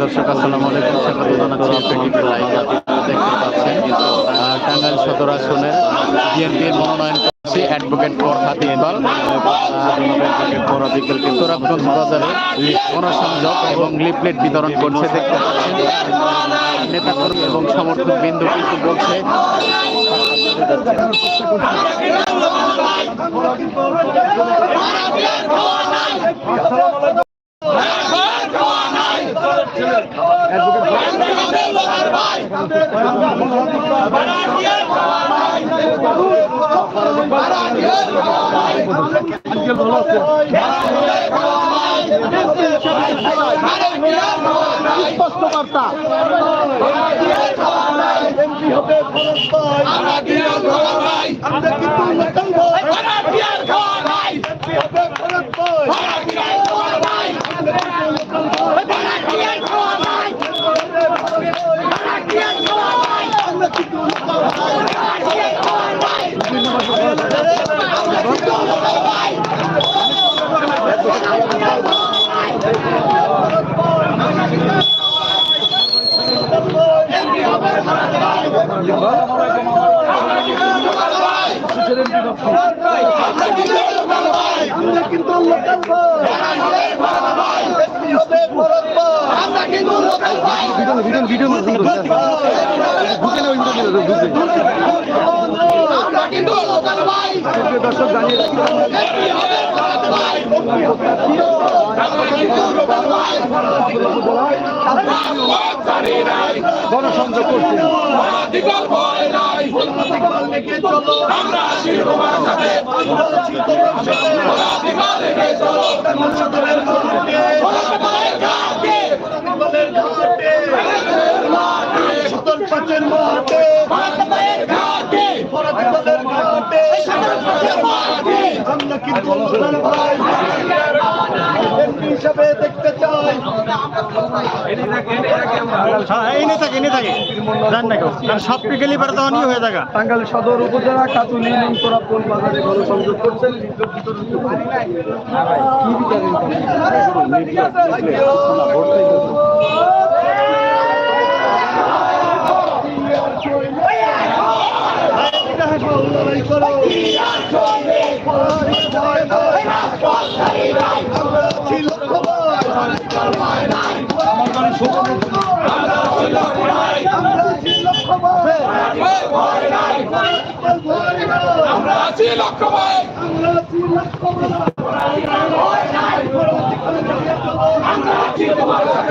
দর্শক, আসসালামু আলাইকুম। স্বাগত জানাচ্ছি ফেটিভি লাইভ দেখতে পাচ্ছেন টাঙ্গাইল সদর আসনের বিএনপির মনোনয়ন করছে অ্যাডভোকেট ফরহাদ ইকবাল তোরাবগঞ্জ বাজারে গণসংযোগ এবং লিফলেট বিতরণ করছে। দেখতে পাচ্ছেন, নেতাকর্মী এবং সমর্থক বিন্দু কিন্তু বলছে। স্পষ্ট বার্তা আমরা কিন্তু লোকাল ভোট এমপি হবে ফরজ ভাই আমরা কিন্তু আমরা কিন্তু লোকাল ভোট এমপি হবে ফরজ ভাই আমরা কিন্তু লোকাল ভাই ভিডিও ভিডিও দর্শক জানিয়ে গণসংযোগ করছে পাচের মাঠে ফরাদিবাদের ঘাটে আমরা কিন্তু ভাই এমপি হিসাবে দেখতে চাই হ্যাঁ এনে থাকে এনে থাকে জান না কেউ কারণ সব পিকেলি পারে তখনই হয়ে থাকা টাঙ্গাইল সদর উপজেলা কাতুলি নিমতরাপুর বাজারে গণসংযোগ করছেন করছেন। কি লড়াই করো। আমরা আছি লক্ষ্যবান আমরা আছি লক্ষ্যবান আমরা আছি তোমার